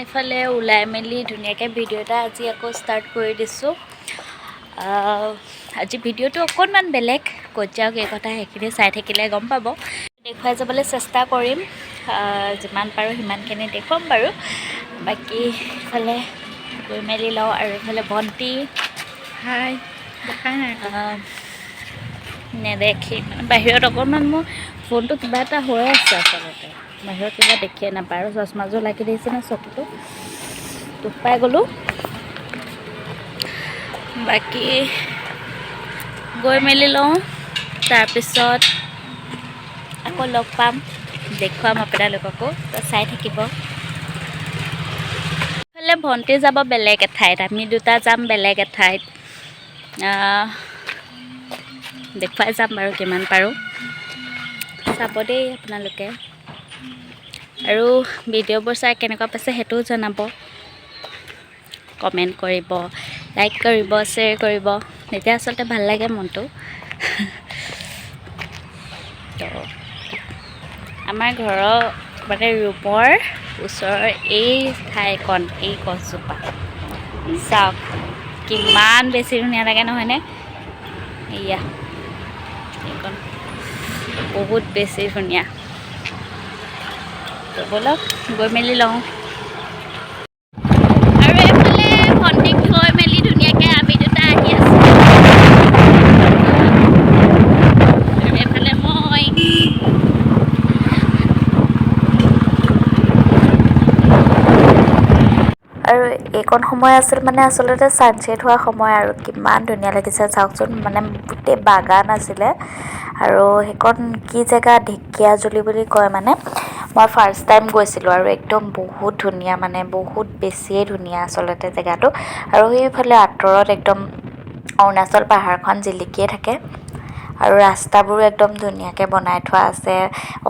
এইফালে ওলাই মেলি ধুনীয়াকৈ ভিডিঅ' এটা আজি আকৌ ষ্টাৰ্ট কৰি দিছোঁ। আজি ভিডিঅ'টো অকণমান বেলেগ ক'ত যাওক এই কথা সেইখিনি চাই থাকিলে গম পাব। দেখুৱাই যাবলৈ চেষ্টা কৰিম যিমান পাৰোঁ সিমানখিনি দেখুৱাম বাৰু। বাকী ইফালে গৈ মেলি লওঁ আৰু ইফালে ভণ্টি। হাই নেদেখি মানে বাহিৰত অকণমান মোৰ ফোনটো কিবা এটা হৈ আছে আচলতে। বাহিৰত কিবা দেখিয়ে নাপায় আৰু চশমাযোৰ লাগি দিছে ন চকুটো। দুখ পাই গ'লোঁ। বাকী গৈ মেলি লওঁ। তাৰপিছত আকৌ লগ পাম দেখুৱাম আপোনালোককো চাই থাকিব। ভণ্টি যাব বেলেগ এঠাইত আমি দুটা যাম বেলেগ এঠাইত। দেখুৱাই যাম বাৰু কিমান পাৰোঁ। চাব দেই আপোনালোকে। আৰু ভিডিঅ'বোৰ চাই কেনেকুৱা পাইছে সেইটোও জনাব। কমেণ্ট কৰিব লাইক কৰিব শ্বেয়াৰ কৰিব। তেতিয়া আচলতে ভাল লাগে মনটো। তো আমাৰ ঘৰৰ মানে ৰুমৰ ওচৰৰ এই ঠাইকণ এই গছজোপা। চাওক কিমান বেছি ধুনীয়া লাগে নহয়নে? এয়া। এইকণ বহুত বেছি ধুনীয়া। ব'লক গৈ মেলি লওঁ আৰু এইফালে ভণ্টিক থৈ মেলি ধুনীয়াকৈ আমি দুটা আহি আছোঁ আৰু এইফালে মই আৰু এইকণ সময় আছিল মানে আচলতে ছানছেট হোৱা সময় আৰু কিমান ধুনীয়া লাগিছে। চাওকচোন মানে গোটেই বাগান আছিলে আৰু সেইকণ কি জেগা ঢেকীয়াজুলি বুলি কয় মানে। মই ফাৰ্ষ্ট টাইম গৈছিলোঁ আৰু একদম বহুত ধুনীয়া মানে বহুত বেছিয়ে ধুনীয়া আচলতে জেগাটো। আৰু সেইফালে আঁতৰত একদম অৰুণাচল পাহাৰখন জিলিকিয়ে থাকে। আৰু ৰাস্তাবোৰো একদম ধুনীয়াকৈ বনাই থোৱা আছে।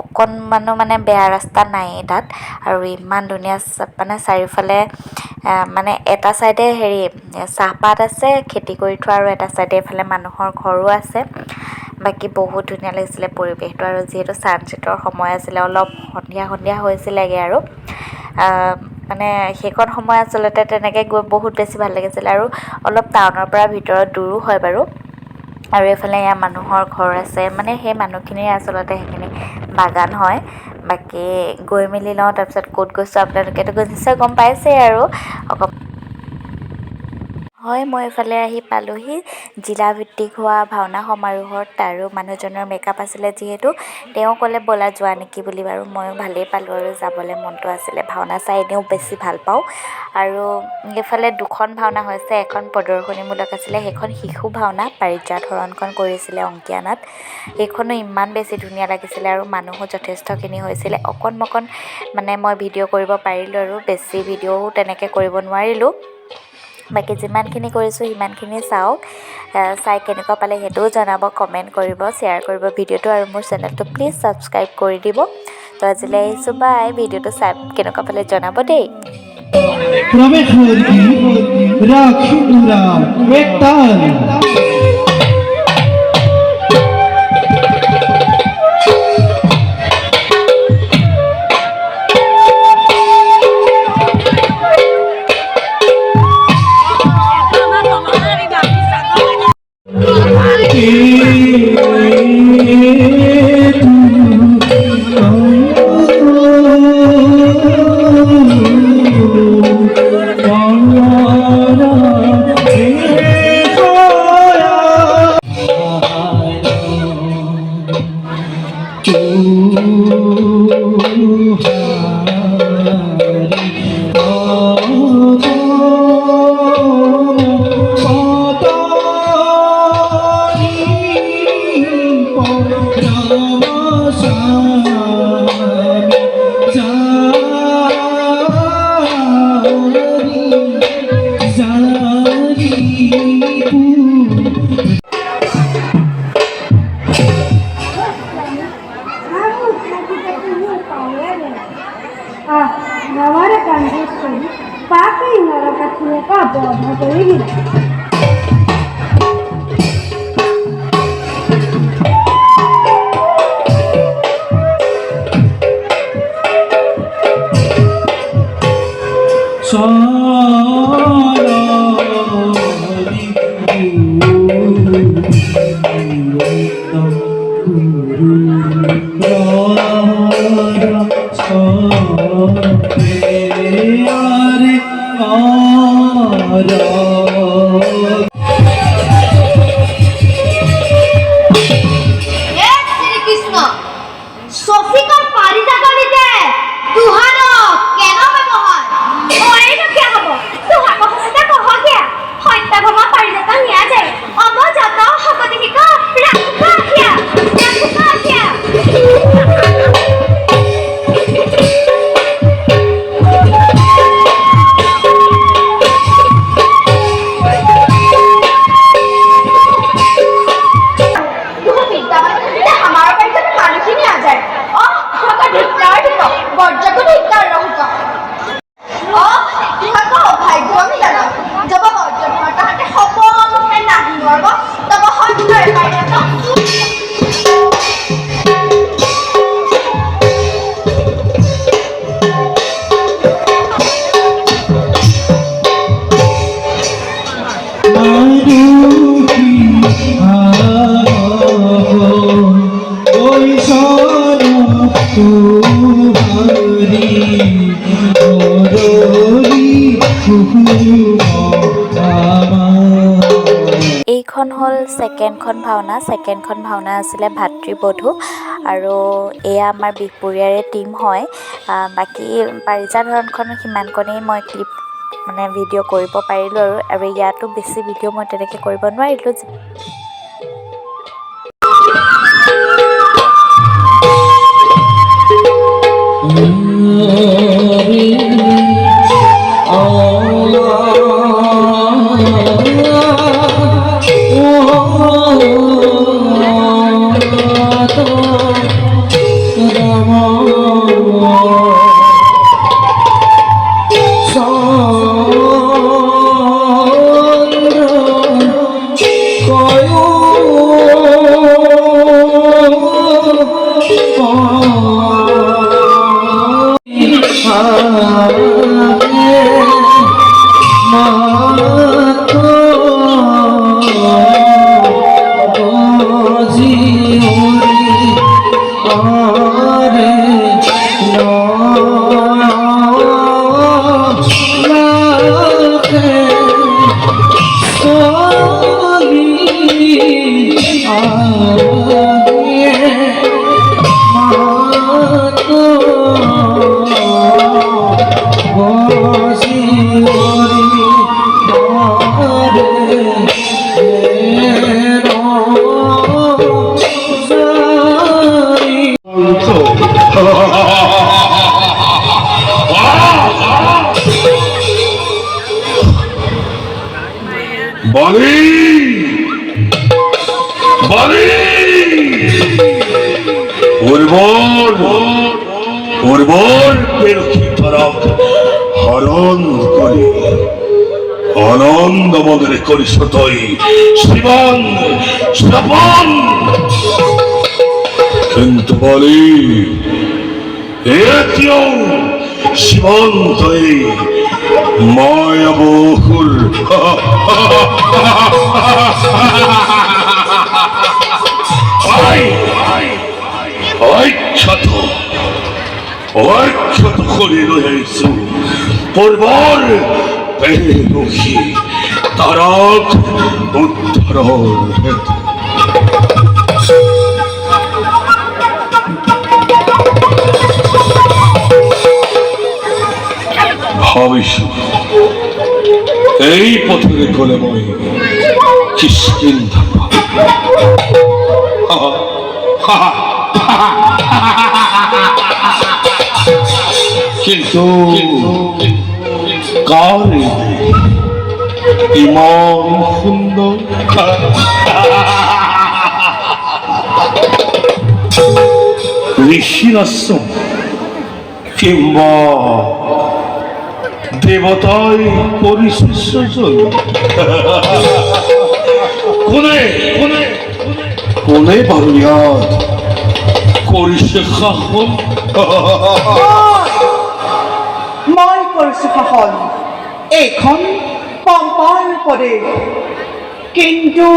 অকণমানো মানে বেয়া ৰাস্তা নায়েই তাত। আৰু ইমান ধুনীয়া মানে চাৰিওফালে মানে এটা চাইডে হেৰি চাহপাত আছে খেতি কৰি থোৱা আৰু এটা চাইডে এইফালে মানুহৰ ঘৰো আছে। বাকী বহুত ধুনীয়া লাগিছিলে পৰিৱেশটো আৰু যিহেতু ছানছেটৰ সময় আছিলে অলপ সন্ধিয়া সন্ধিয়া হৈছিলেগৈ আৰু। মানে সেইকণ সময় আচলতে তেনেকৈ গৈ বহুত বেছি ভাল লাগিছিলে আৰু অলপ টাউনৰ পৰা ভিতৰত দূৰো হয় বাৰু। আৰু এইফালে এয়া মানুহৰ ঘৰ আছে। মানে সেই মানুহখিনিৰ আচলতে সেইখিনি বাগান হয়। বাকী গৈ মেলি লওঁ তাৰপিছত ক'ত গৈছোঁ আপোনালোকেতো নিশ্চয় গম পাইছেই আৰু। অকণ হয় মই এইফালে আহি পালোহি। জিলাভিত্তিক হোৱা ভাওনা সমাৰোহত আৰু মানুহজনৰ মেকআপ আছিলে যিহেতু। তেওঁ ক'লে ব'লা যোৱা নেকি বুলি। বাৰু ময়ো ভালেই পালোঁ আৰু যাবলৈ মনটো আছিলে। ভাওনা চাই এনেও বেছি ভাল পাওঁ। আৰু এইফালে দুখন ভাওনা হৈছে। এখন প্ৰদৰ্শনীমূলক আছিলে সেইখন শিশু ভাওনা। পাৰিজাত হৰণখন কৰিছিলে অংকীয়া নাট সেইখনো ইমান বেছি ধুনীয়া লাগিছিলে আৰু মানুহো যথেষ্টখিনি হৈছিলে। অকণ মকণ মানে মই ভিডিঅ' কৰিব পাৰিলোঁ আৰু বেছি ভিডিঅ'ও তেনেকৈ কৰিব নোৱাৰিলোঁ। বাকী যিমানখিনি কৰিছোঁ সিমানখিনি চাওক। চাই কেনেকুৱা পালে সেইটোও জনাব কমেণ্ট কৰিব শ্বেয়াৰ কৰিব ভিডিঅ'টো আৰু মোৰ চেনেলটো প্লিজ ছাবস্ক্ৰাইব কৰি দিব। তো আজিলৈ আহিছোঁ বাই ভিডিঅ'টো চাই কেনেকুৱা পালে জনাব দেই। প্রবেশ হ'ল ছেকেণ্ডখন ভাওনা। ছেকেণ্ডখন ভাওনা আছিলে ভাতৃবধূ আৰু এয়া আমাৰ বিহপুৰীয়াৰে টীম হয়। বাকী পাৰিজাত হৰণখনৰ সিমানকণেই মই ক্লিপ মানে ভিডিঅ' কৰিব পাৰিলোঁ আৰু আৰু ইয়াতো বেছি ভিডিঅ' মই তেনেকৈ কৰিব নোৱাৰিলোঁ বলি আনন্দ করি। আনন্দ মনে করি সতই। শ্রীবন শ্রবণ কিন্তু বলি এটিও সীমান্তই মায়াবহুল অক্ষত অক্ষত করে রয়েছে প্রবল বেগহী তারক উদ্ধর ভাবিস এই পথের কোলে মই কিষ্কিন্ধা কিন্তু কার ইমান সুন্দর ঋষির আশ্রম কিংবা দেবতায় পরিশিষ্ট কোনে কোনে কোনে বারুয়াদ করিষে খাহল নয় করিষে খাহল এখন কম্পান করে কিন্তু